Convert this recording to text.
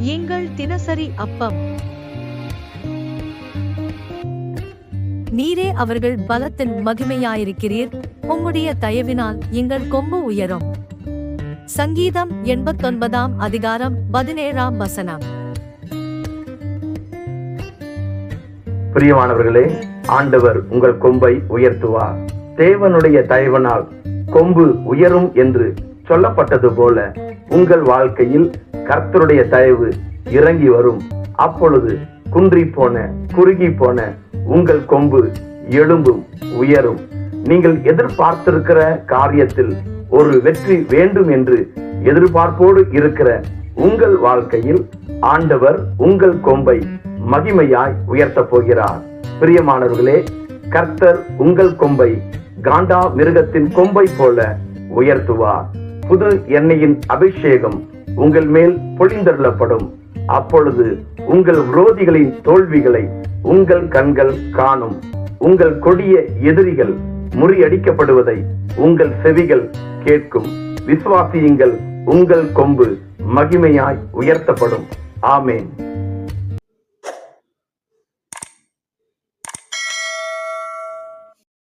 எங்கள் தினசரி அப்பம். நீரே அவர்கள் பலத்தின் மகிமையாயிருக்கிறீர். உம்முடைய தயவினால் எங்கள் கொம்பு உயரும். சங்கீதம் எண்பத்தொன்பதாம் அதிகாரம் பதினேழாம் வசனம். பிரியமானவர்களே ஆண்டவர் உங்கள் கொம்பை உயர்த்துவார். தேவனுடைய தயவனால் கொம்பு உயரும் என்று சொல்லப்பட்டது போல உங்கள் வாழ்க்கையில் கர்த்தருடைய தயவு இறங்கி வரும். அப்பொழுது குன்றி போன குறுகி போன உங்கள் கொம்பு எழும்பும் உயரும். நீங்கள் எதிர்பார்த்திருக்கிற காரியத்தில் ஒரு வெற்றி வேண்டும் என்று எதிர்பார்ப்போடு இருக்கிற உங்கள் வாழ்க்கையில் ஆண்டவர் உங்கள் கொம்பை மகிமையாய் உயர்த்தப் போகிறார். பிரியமானவர்களே கர்த்தர் உங்கள் கொம்பை காண்டா மிருகத்தின் கொம்பை போல உயர்த்துவார். புது எண்ணெயின் அபிஷேகம் உங்கள் மேல் பொழிந்தருளப்படும். அப்பொழுது உங்கள் விரோதிகளின் தோல்விகளை உங்கள் கண்கள் காணும். உங்கள் கொடிய எதிரிகள் முறியடிக்கப்படுவதை உங்கள் செவிகள் கேட்கும். விசுவாசியுங்கள் உங்கள் கொம்பு மகிமையாய் உயர்த்தப்படும். ஆமேன்.